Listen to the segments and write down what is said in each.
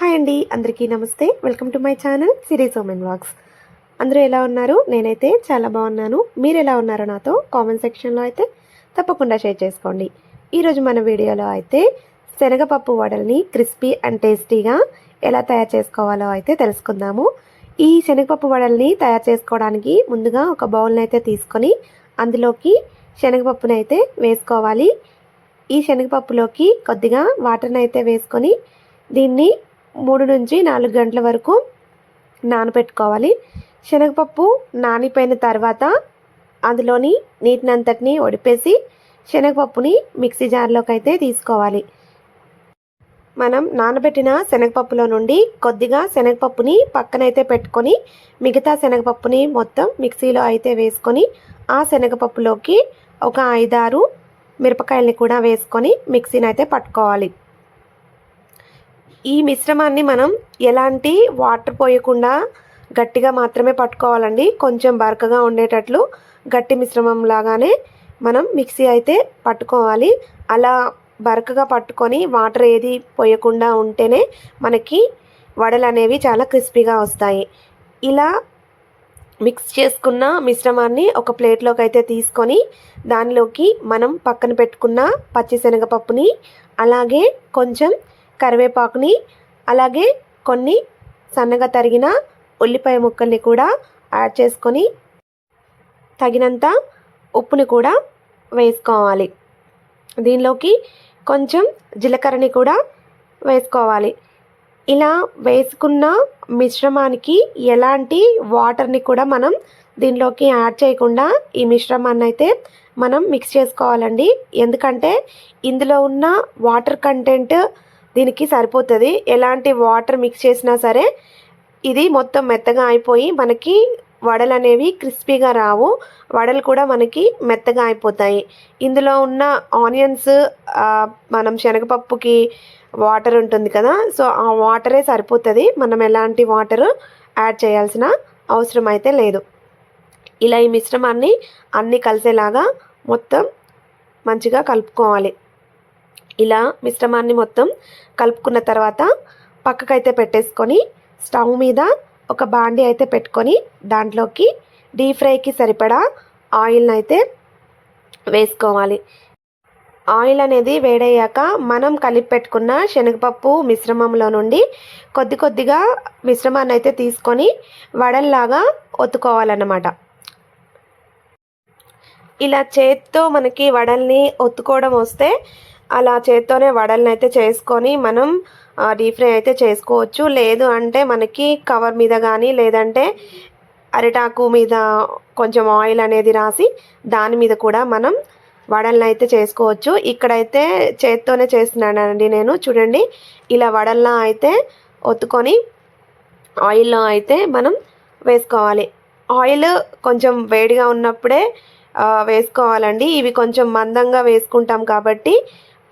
Hi అండి అందరికీ నమస్తే. Welcome to my channel series ఓమెన్ వాక్స్ అందరూ ఎలా ఉన్నారు? నేనైతే చాలా బాగున్నాను. మీరు ఎలా ఉన్నారో నాతో కామెంట్ సెక్షన్లో అయితే తప్పకుండా షేర్ చేసుకోండి. ఈరోజు మన వీడియోలో అయితే శనగపప్పు వడల్ని క్రిస్పీ అండ్ టేస్టీగా ఎలా తయారు చేసుకోవాలో అయితే తెలుసుకుందాము. ఈ శనగపప్పు వడల్ని తయారు చేసుకోవడానికి ముందుగా ఒక బౌల్ని అయితే తీసుకొని అందులోకి శనగపప్పుని అయితే వేసుకోవాలి. ఈ శనగపప్పులోకి కొద్దిగా వాటర్ని అయితే వేసుకొని దీన్ని మూడు నుంచి నాలుగు గంటల వరకు నానబెట్టుకోవాలి శనగపప్పు నానిపోయిన తర్వాత అందులోని నీటినంతటిని ఒడిపేసి శనగపప్పుని మిక్సీ జార్లోకి అయితే తీసుకోవాలి. మనం నానబెట్టిన శనగపప్పులో నుండి కొద్దిగా శనగపప్పుని పక్కనైతే పెట్టుకొని మిగతా శనగపప్పుని మొత్తం మిక్సీలో అయితే వేసుకొని ఆ శనగపప్పులోకి ఒక ఐదారు మిరపకాయల్ని కూడా వేసుకొని మిక్సీని అయితే పట్టుకోవాలి. ఈ మిశ్రమాన్ని మనం ఎలాంటి వాటర్ పోయకుండా గట్టిగా మాత్రమే పట్టుకోవాలండి. కొంచెం బరకగా ఉండేటట్లు గట్టి మిశ్రమం లాగానే మనం మిక్సీ అయితే పట్టుకోవాలి. అలా బరకగా పట్టుకొని వాటర్ ఏది పోయకుండా ఉంటేనే మనకి వడలు అనేవి చాలా క్రిస్పీగా వస్తాయి. ఇలా మిక్స్ చేసుకున్న మిశ్రమాన్ని ఒక ప్లేట్లోకి అయితే తీసుకొని దానిలోకి మనం పక్కన పెట్టుకున్న పచ్చిశనగపప్పుని అలాగే కొంచెం కరివేపాకుని అలాగే కొన్ని సన్నగా తరిగిన ఉల్లిపాయ ముక్కల్ని కూడా యాడ్ చేసుకొని తగినంత ఉప్పుని కూడా వేసుకోవాలి. దీనిలోకి కొంచెం జీలకర్రని కూడా వేసుకోవాలి. ఇలా వేసుకున్న మిశ్రమానికి ఎలాంటి వాటర్ని కూడా మనం దీనిలోకి యాడ్ చేయకుండా ఈ మిశ్రమాన్ని అయితే మనం మిక్స్ చేసుకోవాలండి. ఎందుకంటే ఇందులో ఉన్న వాటర్ కంటెంట్ దీనికి సరిపోతుంది. ఎలాంటి వాటర్ మిక్స్ చేసినా సరే ఇది మొత్తం మెత్తగా అయిపోయి మనకి వడలు అనేవి క్రిస్పీగా రావు. వడలు కూడా మనకి మెత్తగా అయిపోతాయి. ఇందులో ఉన్న ఆనియన్స్ మనం శనగపప్పుకి వాటర్ ఉంటుంది కదా సో ఆ వాటరే సరిపోతుంది. మనం ఎలాంటి వాటర్ యాడ్ చేయాల్సిన అవసరం అయితే లేదు. ఇలా ఈ మిశ్రమాన్ని అన్నీ కలిసేలాగా మొత్తం మంచిగా కలుపుకోవాలి. ఇలా మిశ్రమాన్ని మొత్తం కలుపుకున్న తర్వాత పక్కకైతే పెట్టేసుకొని స్టవ్ మీద ఒక బాండి అయితే పెట్టుకొని దాంట్లోకి డీప్ ఫ్రైకి సరిపడా ఆయిల్ని అయితే వేసుకోవాలి. ఆయిల్ అనేది వేడయ్యాక మనం కలిపి పెట్టుకున్న శనగపప్పు మిశ్రమంలో నుండి కొద్ది కొద్దిగా మిశ్రమాన్ని అయితే తీసుకొని వడల్లాగా ఒత్తుకోవాలన్నమాట. ఇలా చేత్తో మనకి వడల్ని ఒత్తుకోవడం వస్తే అలా చేత్తోనే వడల్ని అయితే చేసుకొని మనం డీప్ ఫ్రై అయితే చేసుకోవచ్చు. లేదు అంటే మనకి కవర్ మీద కానీ లేదంటే అరిటాకు మీద కొంచెం ఆయిల్ అనేది రాసి దాని మీద కూడా మనం వడల్ని అయితే చేసుకోవచ్చు. ఇక్కడైతే చేత్తోనే చేస్తున్నానండి నేను. చూడండి ఇలా వడల్లా అయితే ఒత్తుకొని ఆయిల్లో అయితే మనం వేసుకోవాలి. ఆయిల్ కొంచెం వేడిగా ఉన్నప్పుడే వేసుకోవాలండి. ఇవి కొంచెం మందంగా వేసుకుంటాం కాబట్టి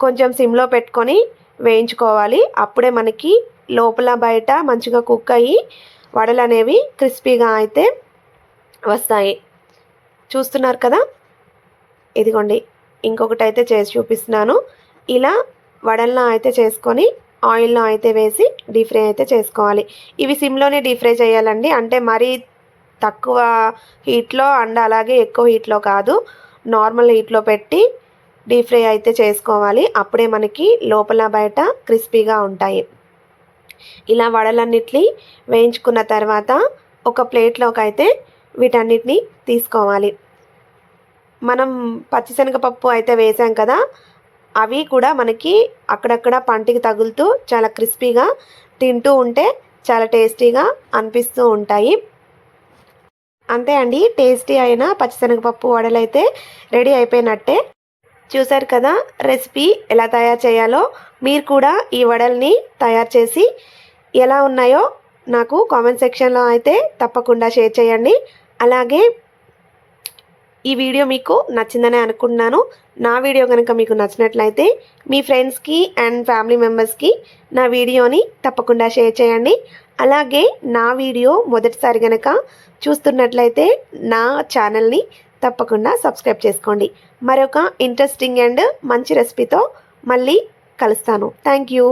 కొంచెం సిమ్లో పెట్టుకొని వేయించుకోవాలి. అప్పుడే మనకి లోపల బయట మంచిగా కుక్ అయ్యి వడలు అనేవి క్రిస్పీగా అయితే వస్తాయి. చూస్తున్నారు కదా? ఇదిగోండి ఇంకొకటి అయితే చేసి చూపిస్తున్నాను. ఇలా వడల్లో అయితే చేసుకొని ఆయిల్లో అయితే వేసి డీప్ ఫ్రై అయితే చేసుకోవాలి. ఇవి సిమ్లోనే డీప్ ఫ్రై చేయాలండి. అంటే మరీ తక్కువ హీట్లో అండ్ అలాగే ఎక్కువ హీట్లో కాదు. నార్మల్ హీట్లో పెట్టి డీప్ ఫ్రై అయితే చేసుకోవాలి. అప్పుడే మనకి లోపల బయట క్రిస్పీగా ఉంటాయి. ఇలా వడలన్నిటిని వేయించుకున్న తర్వాత ఒక ప్లేట్లోకి అయితే వీటన్నిటిని తీసుకోవాలి. మనం పచ్చిశనగపప్పు అయితే వేసాం కదా అవి కూడా మనకి అక్కడక్కడ పంటికి తగులుతూ చాలా క్రిస్పీగా తింటూ ఉంటే చాలా టేస్టీగా అనిపిస్తూ ఉంటాయి. అంతే అండి టేస్టీ అయిన పచ్చిశనగపప్పు వడలైతే రెడీ అయిపోయినట్టే. చూసారు కదా? రెసిపీ ఎలా తయారు చేయాలో మీరు కూడా ఈ వడల్ని తయారు చేసి ఎలా ఉన్నాయో నాకు కామెంట్ సెక్షన్లో అయితే తప్పకుండా షేర్ చేయండి. అలాగే ఈ వీడియో మీకు నచ్చిందని అనుకుంటున్నాను. నా వీడియో కనుక మీకు నచ్చినట్లయితే మీ ఫ్రెండ్స్కి అండ్ ఫ్యామిలీ మెంబర్స్కి నా వీడియోని తప్పకుండా షేర్ చేయండి. అలాగే నా వీడియో మొదటిసారి కనుక చూస్తున్నట్లయితే నా ఛానల్ని తప్పకుండా సబ్స్క్రైబ్ చేసుకోండి. మరొక ఇంట్రెస్టింగ్ అండ్ మంచి రెసిపీతో మళ్ళీ కలుస్తాను. Thank you